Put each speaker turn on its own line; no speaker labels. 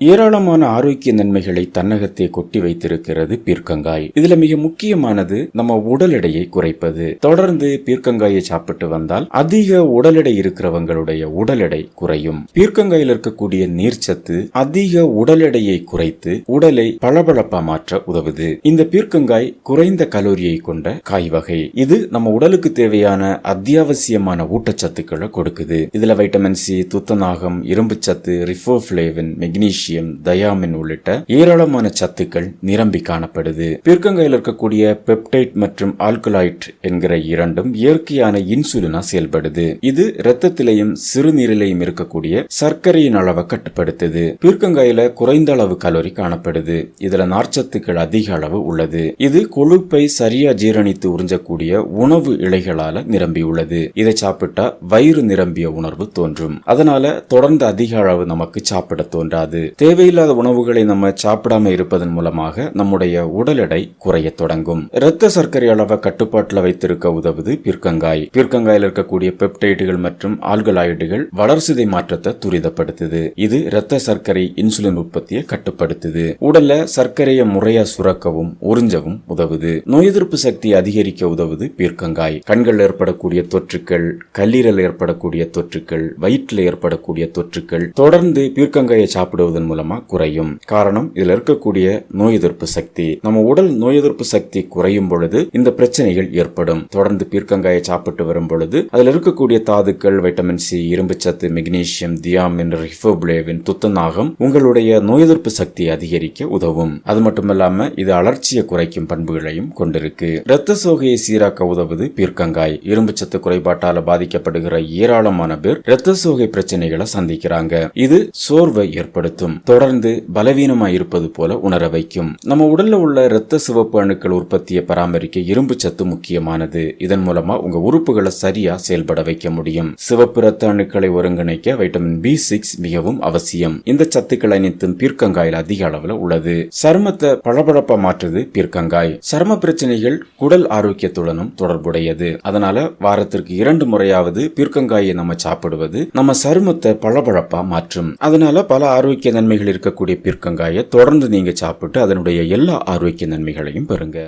ஏராளமான ஆரோக்கிய நன்மைகளை தன்னகத்தே கொட்டி வைத்திருக்கிறது பீர்க்கங்காய். இதுல மிக முக்கியமானது நம்ம உடல் எடையை குறைப்பது. தொடர்ந்து பீர்க்கங்காயை சாப்பிட்டு வந்தால் அதிக உடல் எடை இருக்கிறவங்களுடைய உடல் எடை குறையும். பீர்க்கங்காயில் இருக்கக்கூடிய நீர்ச்சத்து அதிக உடல் எடையை குறைத்து உடலை பளபளப்பா மாற்ற உதவுது. இந்த பீர்க்கங்காய் குறைந்த கலோரியை கொண்ட காய் வகை. இது நம்ம உடலுக்கு தேவையான அத்தியாவசியமான ஊட்டச்சத்துக்களை கொடுக்குது. இதுல வைட்டமின் சி துத்தநாகம் இரும்புச்சத்து ரிஃபோஃபிளேவின் மெக்னீசியம் தயாமின் உள்ளிட்ட ஏராளமான சத்துக்கள் நிரம்பி காணப்படுது. பீர்க்கங்காயில் இருக்கக்கூடிய பெப்டைட் மற்றும் ஆல்கலாய்ட் என்கிற இரண்டும் இயற்கையான இன்சுலினா செயல்படுது. இது ரத்தத்திலையும் சிறுநீரிலையும் இருக்கக்கூடிய சர்க்கரையின் அளவை கட்டுப்படுத்துது. பீர்க்கங்காயில குறைந்த அளவு கலோரி காணப்படுது. இதுல நார்ச்சத்துக்கள் அதிக அளவு உள்ளது. இது கொழுப்பை சரியா ஜீரணித்து உறிஞ்சக்கூடிய உணவு இலைகளால நிரம்பியுள்ளது இதை சாப்பிட்டா வயிறு நிரம்பிய உணர்வு தோன்றும். அதனால தொடர்ந்து அதிக அளவு நமக்கு சாப்பிட தோன்றாது. தேவையில்லாத உணவுகளை நம்ம சாப்பிடாம இருப்பதன் மூலமாக நம்முடைய உடல் எடை குறைய தொடங்கும். இரத்த சர்க்கரை அளவை கட்டுப்பாட்டில் வைத்திருக்க உதவுது பீர்க்கங்காய். பீர்க்கங்காயில் இருக்கக்கூடிய பெப்டைடுகள் மற்றும் ஆல்கலாய்டுகள் வளர்சிதை மாற்றத்தை துரிதப்படுத்துது. இது இரத்த சர்க்கரை இன்சுலின் உற்பத்தியை கட்டுப்படுத்துது. உடல்ல சர்க்கரையை முறையா சுரக்கவும் உறிஞ்சவும் உதவுது. நோய் எதிர்ப்பு சக்தி அதிகரிக்க உதவுது பீர்க்கங்காய். கண்கள் ஏற்படக்கூடிய தொற்றுக்கள் கல்லீரல் ஏற்படக்கூடிய தொற்றுக்கள் வயிற்றில் ஏற்படக்கூடிய தொற்றுக்கள் தொடர்ந்து பீர்க்கங்காயை சாப்பிடுவதன் மூலமா குறையும். காரணம் இதுல இருக்கக்கூடிய நோய் எதிர்ப்பு சக்தி. நம்ம உடல் நோய் எதிர்ப்பு சக்தி குறையும் பொழுது இந்த பிரச்சனைகள் ஏற்படும். தொடர்ந்து பீர்க்கங்காயை சாப்பிட்டு வரும் பொழுது அதுல இருக்கக்கூடிய தாதுக்கள் வைட்டமின் சி இரும்புச்சத்து மெக்னீசியம் தியாமின் ரிஃபோபிளேவின் துத்தநாகம் உங்களுடைய நோய் எதிர்ப்பு சக்தியை அதிகரிக்க உதவும். அது மட்டுமல்லாம இது அலர்ச்சியை குறைக்கும் பண்புகளையும் கொண்டிருக்கு. இரத்த சோகையை சீராக்க உதவுது பீர்க்கங்காய். இரும்புச்சத்து குறைபாட்டால பாதிக்கப்படுகிற ஏராளமான பேர் இரத்த சோகை பிரச்சனைகளை சந்திக்கிறாங்க. இது சோர்வை ஏற்படுத்தும். தொடர்ந்து பலவீனமா இருப்பது போல உணர வைக்கும். நம்ம உடல்ல உள்ள இரத்த சிவப்பு அணுக்கள் உற்பத்தியை பராமரிக்க இரும்பு சத்து முக்கியமானது. இதன் மூலமா உங்க உறுப்புகளை சரியா செயல்பட வைக்க முடியும். சிவப்பு இரத்த அணுக்களை ஒருங்கிணைக்க வைட்டமின் பி சிக்ஸ் மிகவும் அவசியம். இந்த சத்துக்கள் அனைத்தும் பீர்க்கங்காயில் அதிக அளவுல உள்ளது. சருமத்தை பளபளப்பா மாற்றுது பீர்க்கங்காய். சரும பிரச்சனைகள் குடல் ஆரோக்கியத்துடனும் தொடர்புடையது. அதனால வாரத்திற்கு இரண்டு முறையாவது பீர்க்கங்காயை நம்ம சாப்பிடுவது நம்ம சருமத்தை பளபளப்பா மாற்றும். அதனால பல ஆரோக்கிய நன்மைகள் இருக்கக்கூடிய பீர்க்கங்காயை தொடர்ந்து நீங்கள் சாப்பிட்டு அதனுடைய எல்லா ஆரோக்கிய நன்மைகளையும் பெறுங்க.